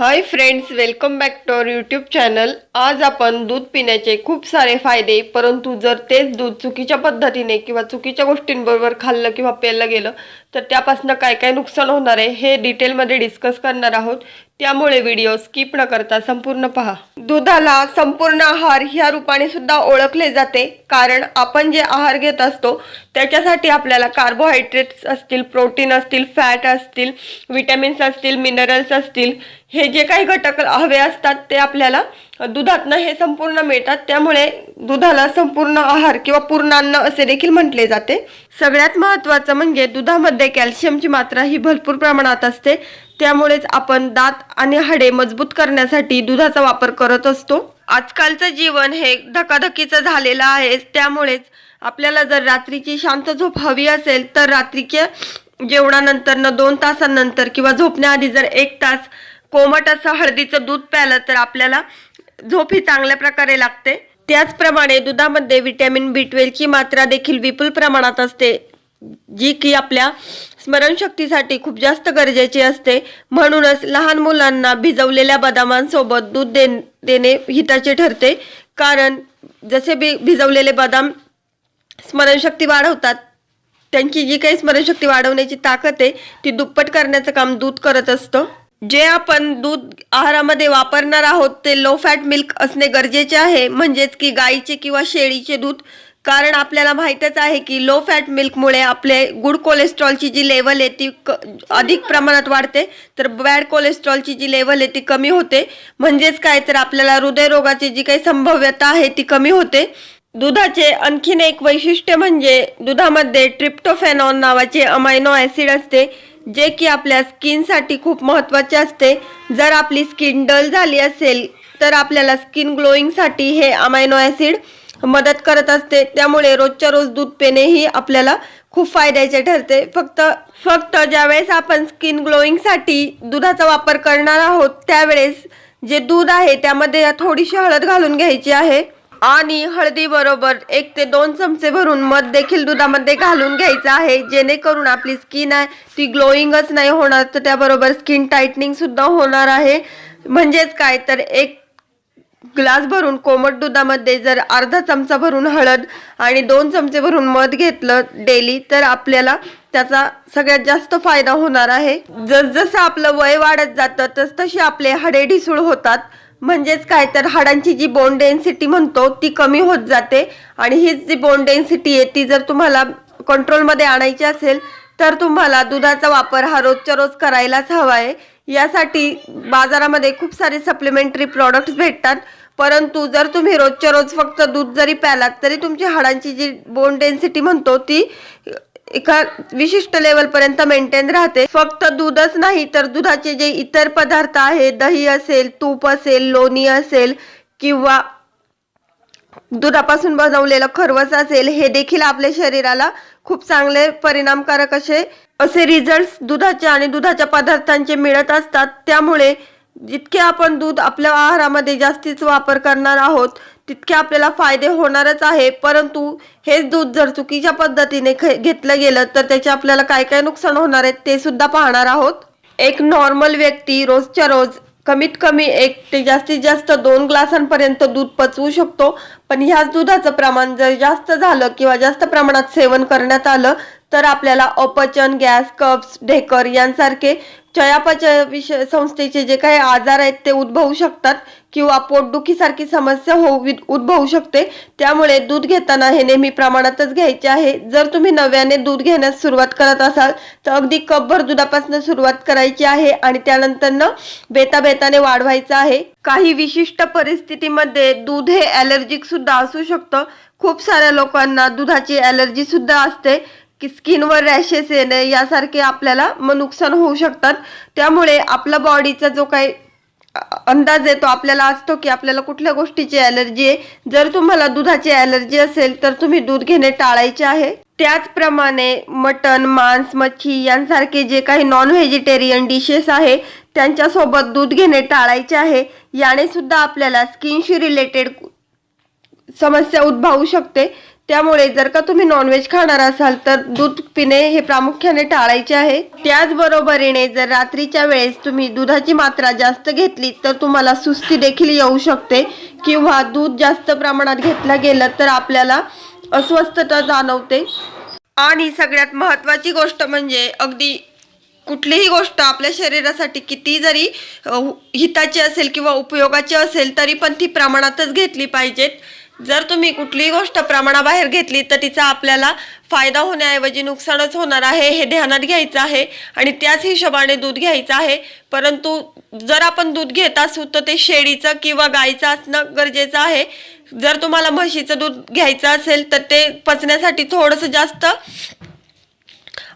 Hi friends welcome back to our YouTube channel. आज आपण दूध पिण्याचे खूप सारे फायदे परंतु जर तेच दूध चुकीच्या पद्धतीने किंवा चुकीच्या गोष्टींबरोबर खाल्लं किंवा प्यायलं गेलं तर त्यापासून काय काय नुकसान होणार आहे हे डिटेलमध्ये डिस्कस करणार आहोत. त्यामुळे व्हिडिओ स्किप न करता संपूर्ण पहा. दुधाला संपूर्ण आहार ह्या रूपाने सुद्धा ओळखले जाते. कारण आपण जे आहार घेत असतो त्याच्यासाठी आपल्याला कार्बोहायड्रेट्स असतील प्रोटीन असतील फॅट असतील विटॅमिन्स असतील मिनरल्स असतील हे जे काही घटक हवे असतात ते आपल्याला दुधातनं हे संपूर्ण मिळतात. त्यामुळे दुधाला संपूर्ण आहार किंवा पूर्णान्न असे देखील म्हटले जाते. सगळ्यात महत्त्वाचं म्हणजे दुधामध्ये कॅल्शियमची मात्रा ही भरपूर प्रमाणात असते. त्यामुळेच आपण दात आणि हाडे मजबूत करण्यासाठी दुधाचा वापर करत असतो. आजकालचं जीवन हे धकाधकीचं झालेलं आहे. त्यामुळेच आपल्याला जर रात्रीची शांत झोप हवी असेल तर रात्रीच्या जेवणानंतर न दोन तासानंतर किंवा झोपण्याआधी जर एक तास कोमट असं हळदीचं दूध प्यालं तर आपल्याला झोप ही चांगल्या प्रकारे लागते. त्याचप्रमाणे दुधामध्ये व्हिटॅमिन बी ट्वेल्वची मात्रा देखील विपुल प्रमाणात असते जी की आपल्या स्मरणशक्तीसाठी खूप जास्त गरजेची असते. म्हणूनच लहान मुलांना भिजवलेल्या बदामांसोबत दूध दे देणे हिताचे ठरते. कारण जसे बी भिजवलेले बदाम स्मरणशक्ती वाढवतात त्यांची जी काही स्मरणशक्ती वाढवण्याची ताकद आहे ती दुप्पट करण्याचं काम दूध करत असतं. जे आपण दूध आहारामध्ये वापरणार आहोत ते लो फॅट मिल्क असणे गरजेचे आहे. म्हणजेच की गाईचे किंवा शेळीचे दूध. कारण आपल्याला माहीतच आहे की लो फॅट मिल्कमुळे आपले गुड कोलेस्ट्रॉलची जी लेवल आहे ती क अधिक प्रमाणात वाढते. तर बॅड कोलेस्ट्रॉलची जी लेवल आहे ती कमी होते. म्हणजेच काय तर आपल्याला हृदयरोगाची जी काही संभाव्यता आहे ती कमी होते. दुधाचे आणखीन एक वैशिष्ट्य म्हणजे दुधामध्ये ट्रिप्टोफेनॉन नावाचे अमायनो ॲसिड असते. जे की आपल्या स्किनसाठी खूप महत्त्वाचे असते. जर आपली स्किन डल झाली असेल तर आपल्याला स्किन ग्लोईंगसाठी हे अमायनो ॲसिड मदत करत असते. त्यामुळे रोजच्या रोज दूध पिणेही आपल्याला खूप फायद्याचे ठरते. फक्त फक्त ज्यावेळेस आपण स्किन ग्लोईंगसाठी दुधाचा वापर करणार आहोत त्यावेळेस जे दूध आहे त्यामध्ये थोडीशी हळद घालून घ्यायची आहे. आणि हळदी बरोबर एक ते दोन चमचे भरून मध देखील दुधामध्ये घालून घ्यायचं आहे. जेणेकरून आपली स्किन आहे ती ग्लोईंगच नाही होणार तर त्याबरोबर स्किन टाईटनिंग सुद्धा होणार आहे. म्हणजेच काय तर एक ग्लास भरून कोमट दुधामध्ये जर अर्धा चमचा भरून हळद आणि दोन चमचे भरून मध घेतलं डेली तर आपल्याला त्याचा सगळ्यात जास्त फायदा होणार आहे. जसजसं आपलं वय वाढत जातं तस तशी आपले हाडे ढिसूळ होतात. म्हणजेच काय तर हाडांची जी बोन डेन्सिटी म्हणतो ती कमी होत जाते. आणि हीच जी बोन डेन्सिटी आहे ती जर तुम्हाला कंट्रोलमध्ये आणायची असेल तर तुम्हाला दुधाचा वापर हा रोजच्या रोज करायलाच हवा आहे. यासाठी बाजारामध्ये खूप सारे सप्लिमेंटरी प्रॉडक्ट्स भेटतात. परंतु जर तुम्ही रोजच्या रोज फक्त दूध जरी प्यालात तरी तुमची हाडांची जी बोन डेन्सिटी म्हणतो ती एका विशिष्ट लेवलपर्यंत मेंटेन राहते. फक्त दूधच नाही तर दुधाचे जे इतर पदार्थ आहे दही असेल तूप असेल लोणी असेल किंवा दुधापासून बनवलेलं खरवस असेल हे देखील आपल्या शरीराला खूप चांगले परिणामकारक असे असे रिझल्ट दुधाच्या आणि दुधाच्या पदार्थांचे मिळत असतात. त्यामुळे जितके आपण दूध आपल्या आहारामध्ये जास्तीच वापर करणार आहोत तितके आपल्याला फायदे होणारच आहे. परंतु हेच दूध जर चुकीच्या पद्धतीने घेतलं गेलं तर त्याचे आपल्याला काय काय नुकसान होणार आहेत ते सुद्धा पाहणार आहोत. एक नॉर्मल व्यक्ती रोजच्या रोज कमीत कमी एक ते जास्तीत जास्त दोन ग्लासांपर्यंत दूध पचवू शकतो. पण ह्याच दुधाचं प्रमाण जर जास्त झालं किंवा जास्त प्रमाणात सेवन करण्यात आलं तर आपल्याला अपचन गॅस कप्स ढेकर यांसारखे चयापचय विषय संस्थेचे जे काही आजार आहेत ते उद्भवू शकतात किंवा पोटदुखीसारखी समस्या होऊ उद्भवू शकते. त्यामुळे दूध घेताना हे नेहमी प्रमाणातच घ्यायचे आहे. जर तुम्ही नव्याने दूध घेण्यास सुरुवात करत असाल तर अगदी कपभर दुधापासून सुरुवात करायची आहे आणि त्यानंतर न बेता बेताने वाढवायचं आहे. काही विशिष्ट परिस्थितीमध्ये दूध हे ॲलर्जिक सुद्धा असू शकतं. खूप साऱ्या लोकांना दुधाची ॲलर्जी सुद्धा असते. की स्किनवर रॅशेस येणे यासारखे आपल्याला मग नुकसान होऊ शकतात. त्यामुळे आपला बॉडीचा जो काही अंदाज येतो आपल्याला असतो की आपल्याला कुठल्या गोष्टीची ॲलर्जी आहे. जर तुम्हाला दुधाची ॲलर्जी असेल तर तुम्ही दूध घेणे टाळायचे आहे. त्याचप्रमाणे मटन मांस मच्छी यांसारखे जे काही नॉन व्हेजिटेरियन डिशेस आहे त्यांच्यासोबत दूध घेणे टाळायचे आहे. याने सुद्धा आपल्याला स्किनशी रिलेटेड समस्या उद्भवू शकते. त्यामुळे जर का तुम्ही नॉनव्हेज खाणार असाल तर दूध पिणे हे प्रामुख्याने टाळायचे आहे. त्याचबरोबरीने जर रात्रीच्या वेळेस तुम्ही दुधाची मात्रा जास्त घेतली तर तुम्हाला सुस्ती देखील येऊ शकते. किंवा दूध जास्त प्रमाणात घेतलं गेलं तर आपल्याला अस्वस्थता जाणवते. आणि सगळ्यात महत्त्वाची गोष्ट म्हणजे अगदी कुठलीही गोष्ट आपल्या शरीरासाठी किती जरी हिताची असेल किंवा उपयोगाची असेल तरी पण ती प्रमाणातच घेतली पाहिजेत. जर तुम्ही कुठलीही गोष्ट प्रमाणाबाहेर घेतली तर तिचा आपल्याला फायदा होण्याऐवजी नुकसानच होणार आहे हे ध्यानात घ्यायचं आहे आणि त्याच हिशोबाने दूध घ्यायचं आहे. परंतु जर आपण दूध घेत असू तर ते शेळीचं किंवा गाईचं असणं गरजेचं आहे. जर तुम्हाला म्हशीचं दूध घ्यायचं असेल तर ते पचण्यासाठी थोडंसं जास्त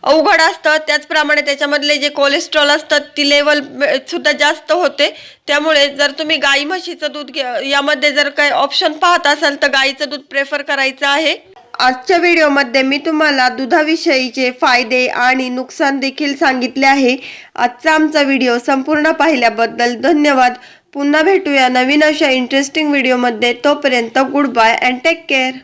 अवघड असतं. त्याचप्रमाणे त्याच्यामधले जे कोलेस्ट्रॉल असतात ती लेवल सुद्धा जास्त होते. त्यामुळे जर तुम्ही गाई म्हशीचं दूध घ्या यामध्ये जर काही ऑप्शन पाहत असाल तर गाईचं दूध प्रेफर करायचं आहे. आजच्या व्हिडिओमध्ये मी तुम्हाला दुधाविषयीचे फायदे आणि नुकसान देखील सांगितले आहे. आजचा आमचा व्हिडिओ संपूर्ण पाहिल्याबद्दल धन्यवाद. पुन्हा भेटूया नवीन अशा इंटरेस्टिंग व्हिडिओमध्ये तोपर्यंत good bye and take care